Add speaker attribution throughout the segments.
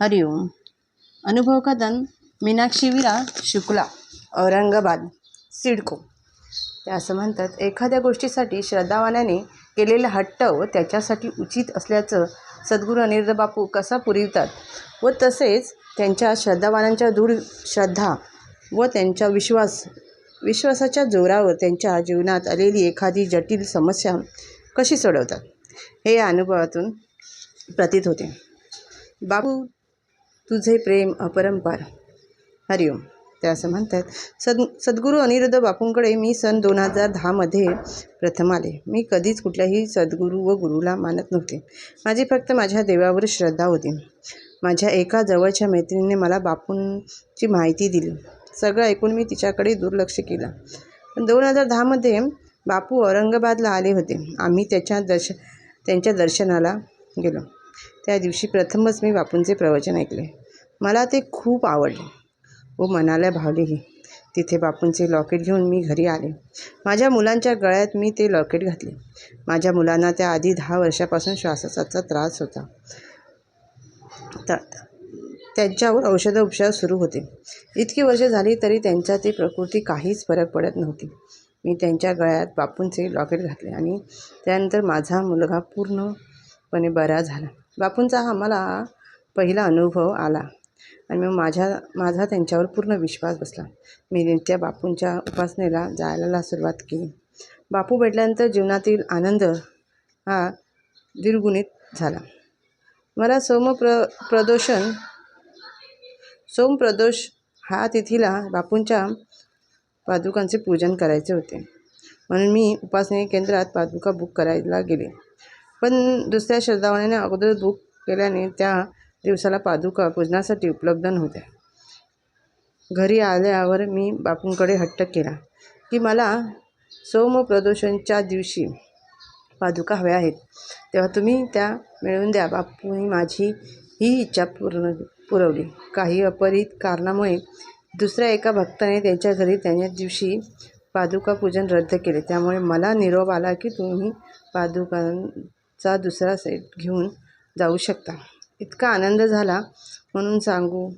Speaker 1: हरिओम अनुभव कदन मीनाक्षी विरा शुक्ला औरंगाबाद सिडको. ते असं म्हणतात एखाद्या गोष्टीसाठी श्रद्धावानाने केलेला हट्ट व त्याच्यासाठी उचित असल्याचं सद्गुरू अनिरुद्ध बापू कसा पुरवितात व तसेच त्यांच्या श्रद्धावानांच्या दृढ श्रद्धा व त्यांच्या विश्वास विश्वासाच्या जोरावर त्यांच्या जीवनात आलेली एखादी जटिल समस्या कशी सोडवतात? हे या अनुभवातून प्रतीत होते. बापू तुझे प्रेम अपरंपार. हरिओम ते असं म्हणतात सद सद्गुरू अनिरुद्ध बापूंकडे मी सन दोन हजार दहामध्ये प्रथम आले. मी कधीच कुठल्याही सद्गुरू व गुरुला मानत नव्हते. माझी फक्त माझ्या देवावर श्रद्धा होती. माझ्या एका जवळच्या मैत्रिणीने मला बापूंची माहिती दिली. सगळं ऐकून मी तिच्याकडे दुर्लक्ष केलं. पण दोन हजार दहामध्ये बापू औरंगाबादला आले होते. आम्ही त्याच्या दर्श त्यांच्या दर्शनाला गेलो. त्या दिवशी प्रथमच मी बापूंचे प्रवचन ऐकले. मला ते खूप आवडले. व मनाला भावलेही तिथे बापूंचे लॉकेट घेऊन मी घरी आले. माझ्या मुलांच्या गळ्यात मी ते लॉकेट घातले. माझ्या मुलांना त्या आधी दहा वर्षापासून श्वासाचा त्रास होता. तर त्यांच्यावर औषध उपचार सुरू होते. इतकी वर्षे झाली तरी त्यांच्या ती प्रकृती काहीच फरक पडत नव्हती. मी त्यांच्या गळ्यात बापूंचे लॉकेट घातले आणि त्यानंतर माझा मुलगा पूर्णपणे बरा झाला. बापूंचा हा मला पहिला अनुभव आला आणि मग माझ्या माझा त्यांच्यावर पूर्ण विश्वास बसला. मी नित्य बापूंच्या उपासनेला जायला सुरुवात केली. बापू भेटल्यानंतर जीवनातील आनंद हा द्विगुणित झाला. मला सोमप्र प्रदोषण सोमप्रदोष हा तिथीला बापूंच्या पादुकांचे पूजन करायचे होते. म्हणून मी उपासने केंद्रात पादुका बुक करायला गेले. पण दुसऱ्या श्रद्धावाने अगोदर बुक केल्याने त्या दिवसाला पादुका पूजनासाठी उपलब्ध नव्हत्या. घरी आल्यावर मी बापूंकडे हट्ट केला की मला सोमप्रदोषणच्या दिवशी पादुका हव्या आहेत. तेव्हा तुम्ही त्या मिळवून द्या. बापूंनी माझी ही इच्छा पूर्ण पुरवली. काही अपरित कारणामुळे दुसऱ्या एका भक्ताने त्यांच्या घरी त्याच्या दिवशी पादुका पूजन रद्द केले. त्यामुळे मला निरोप आला की तुम्ही पादुका चा दुसरा सेट घेऊन जाऊ शकता. इतका आनंद झाला म्हणून सांगू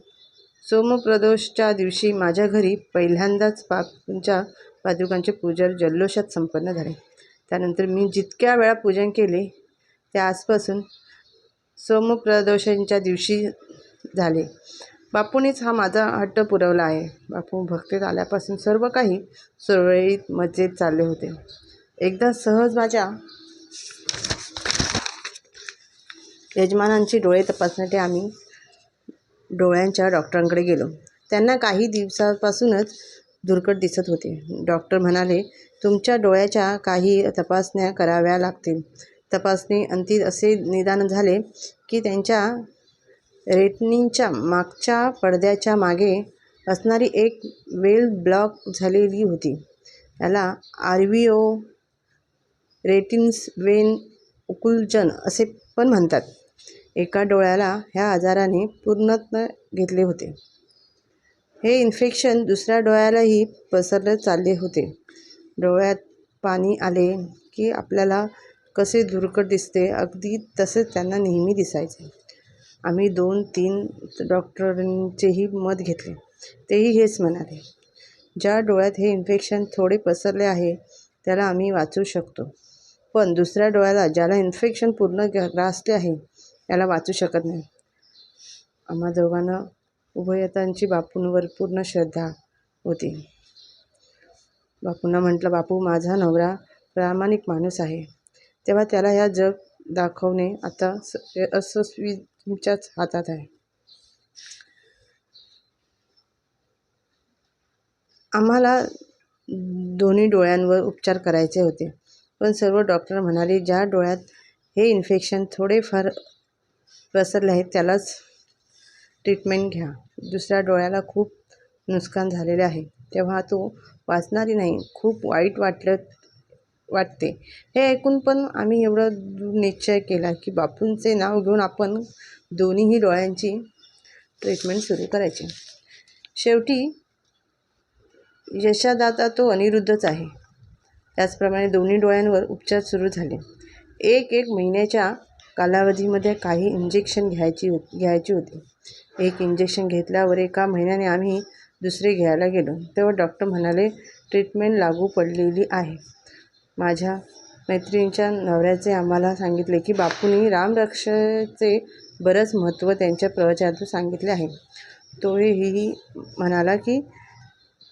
Speaker 1: सोमप्रदोषच्या दिवशी माझ्या घरी पहिल्यांदाच बापूंच्या पादुकांचे पूजन जल्लोषात संपन्न झाले. त्यानंतर मी जितक्या वेळा पूजन केले त्या आजपासून सोमप्रदोषांच्या दिवशी झाले. बापूनेच हा माझा हट्ट पुरवला आहे. बापू भक्तीत आल्यापासून सर्व काही सुरळीत मजेत चालले होते. एकदा सहज माझ्या यजमानांची डोळे तपासण्यासाठी आम्ही डोळ्यांच्या डॉक्टरांकडे गेलो. त्यांना काही दिवसापासूनच दुर्कट दिसत होते. डॉक्टर म्हणाले तुमच्या डोळ्याच्या काही तपासण्या कराव्या लागतील. तपासणी अंती असे निदान झाले की त्यांच्या रेटनींच्या मागच्या पडद्याच्या मागे असणारी एक वेल ब्लॉक झालेली होती. याला आर्विओ रेटिन्स वेन उकुलजन असे पण म्हणतात. एका डोळ्याला ह्या आजाराने पूर्णत्न घेतले होते. हे इन्फेक्शन दुसऱ्या डोळ्यालाही पसरले चालले होते. डोळ्यात पाणी आले की आपल्याला कसे दुर्कट दिसते अगदी तसेच त्यांना नेहमी दिसायचे. आम्ही दोन तीन डॉक्टरांचेही मत घेतले. तेही हेच म्हणाले ज्या डोळ्यात हे इन्फेक्शन थोडे पसरले आहे त्याला आम्ही वाचू शकतो. पण दुसऱ्या डोळ्याला ज्याला इन्फेक्शन पूर्ण ग्रासले आहे याला वाचू शकत नाही. आम्हा दोघांना उभयतांची बापूंवर पूर्ण श्रद्धा होती. बापूंना म्हटलं बापू माझा नवरा प्रामाणिक माणूस आहे. तेव्हा त्याला ह्या जग दाखवणे आता स असस्वी तुमच्याच हातात आहे. आम्हाला दोन्ही डोळ्यांवर उपचार करायचे होते. पण सर्व डॉक्टर म्हणाले ज्या डोळ्यात हे इन्फेक्शन थोडेफार पसरले आहेत त्यालाच ट्रीटमेंट घ्या. दुसऱ्या डोळ्याला खूप नुकसान झालेले आहे. तेव्हा तो वाचणारी नाही खूप वाईट वाटलं वाटते. हे ऐकून पण आम्ही एवढं निश्चय केला की बापूंचे नाव घेऊन आपण दोन्हीही डोळ्यांची ट्रीटमेंट सुरू करायची. शेवटी यशादाता तो अनिरुद्धच आहे. त्याचप्रमाणे दोन्ही डोळ्यांवर उपचार सुरू झाले. एक एक महिन्याच्या कालावधीमध्ये काही इंजेक्शन घ्यायची होत घ्यायची होती. एक इंजेक्शन घेतल्यावर एका महिन्याने आम्ही दुसरे घ्यायला गेलो. तेव्हा डॉक्टर म्हणाले ट्रीटमेंट लागू पडलेली आहे. माझ्या मैत्रिणीच्या नवऱ्याचे आम्हाला सांगितले की बापूंनी रामरक्षेचे बरंच महत्त्व त्यांच्या प्रवचनातून सांगितले आहे. तोही म्हणाला की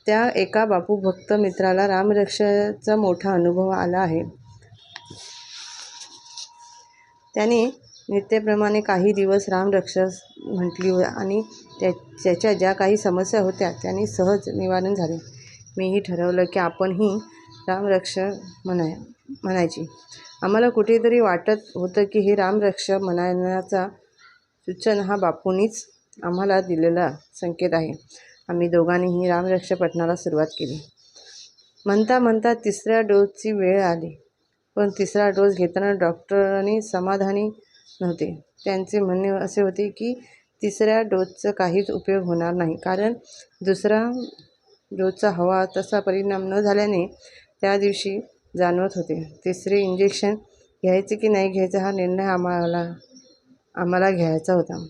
Speaker 1: त्या एका बापू भक्त मित्राला रामरक्षाचा मोठा अनुभव आला आहे. त्याने नित्यप्रमाणे काही दिवस रामरक्षा म्हटली आणि त्या त्याच्या ज्या काही समस्या होत्या त्याने सहज निवारण झाले. मीही ठरवलं की आपणही रामरक्ष म्हणाय म्हणायची. आम्हाला कुठेतरी वाटत होतं की हे रामरक्षा म्हणायचा सूचन हा बापूंनीच आम्हाला दिलेला संकेत आहे. आम्ही दोघांनीही रामरक्ष पठणाला सुरुवात केली. म्हणता म्हणता तिसऱ्या डोसची वेळ आली. पण तिसरा डोस घेताना डॉक्टरांनी समाधानी नव्हते. त्यांचे म्हणणे असे होते की तिसऱ्या डोसचा काहीच उपयोग होणार नाही. कारण दुसरा डोसचा हवा तसा परिणाम न झाल्याने त्या दिवशी जाणवत होते. तिसरे इंजेक्शन घ्यायचे की नाही घ्यायचं हा निर्णय आम्हाला आम्हाला घ्यायचा होता.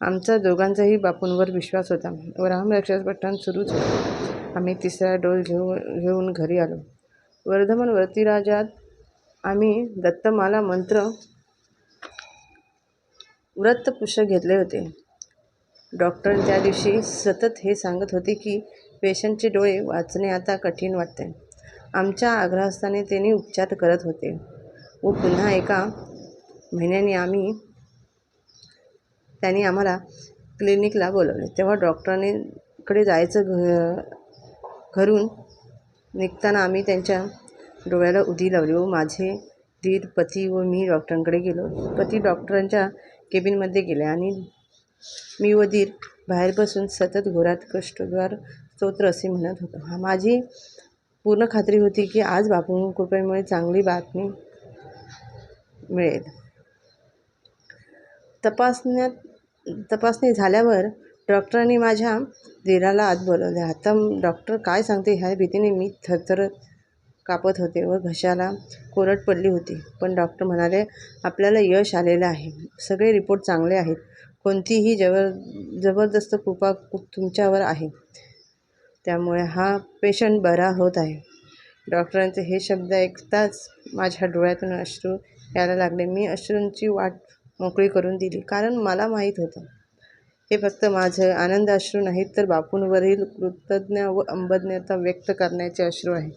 Speaker 1: आमचा दोघांचाही बापूंवर विश्वास होता. व रामरक्षाचं पठण सुरूच होतं. आम्ही तिसरा डोस घेऊ घेऊन घरी आलो. वर्धमान वर्तिराजात आम्ही दत्तमाला मंत्र व्रतपुष्य घेतले होते. डॉक्टर त्या दिवशी सतत हे सांगत होते की पेशंटचे डोळे वाचणे आता कठीण वाटते. आमच्या आग्रहस्थाने त्यांनी उपचार करत होते. व पुन्हा एका महिन्याने आम्ही त्यांनी आम्हाला क्लिनिकला बोलवले. तेव्हा डॉक्टरांनीकडे जायचं घ घरून निघताना आम्ही त्यांच्या डोळ्याला उदी लावली. व माझे दीर पती व मी डॉक्टरांकडे गेलो. पती डॉक्टरांच्या केबिनमध्ये गेले आणि मी व दीर बाहेर बसून सतत घोरात कष्टद्वार स्तोत्र असे म्हणत होतो. हा माझी पूर्ण खात्री होती की आज बापू कृपेमुळे चांगली बातमी मिळेल. तपासण्यात तपासणी झाल्यावर डॉक्टरांनी माझ्या दीराला आत बोलवले. आता डॉक्टर काय सांगते ह्या भीतीने मी थरथरत कापत होते व घशाला कोरड पडली होती. पण डॉक्टर म्हणाले आपल्याला यश आलेलं आहे. सगळे रिपोर्ट चांगले आहेत. कोणतीही जबर जबरदस्त कृपा तुमच्यावर आहे. त्यामुळे हा पेशंट बरा होत आहे. डॉक्टरांचे हे शब्द ऐकताच माझ्या डोळ्यातून अश्रू यायला लागले. मी अश्रूंची वाट मोकळी करून दिली कारण मला माहीत होतं. हे फक्त माझं आनंद अश्रू नाहीत तर बापूंवरील कृतज्ञ व अंबज्ञता व्यक्त करण्याचे अश्रू आहेत.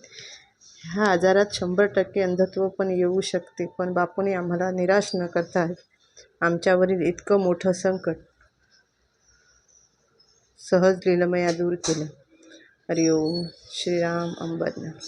Speaker 1: ह्या आजारात शंभर टक्के अंधत्व पण येऊ शकते पण बापूने आम्हाला निराश न करता आमच्यावरील इतकं मोठं संकट सहज लीलमया दूर केलं. हरिओम श्रीराम अंबरनाथ.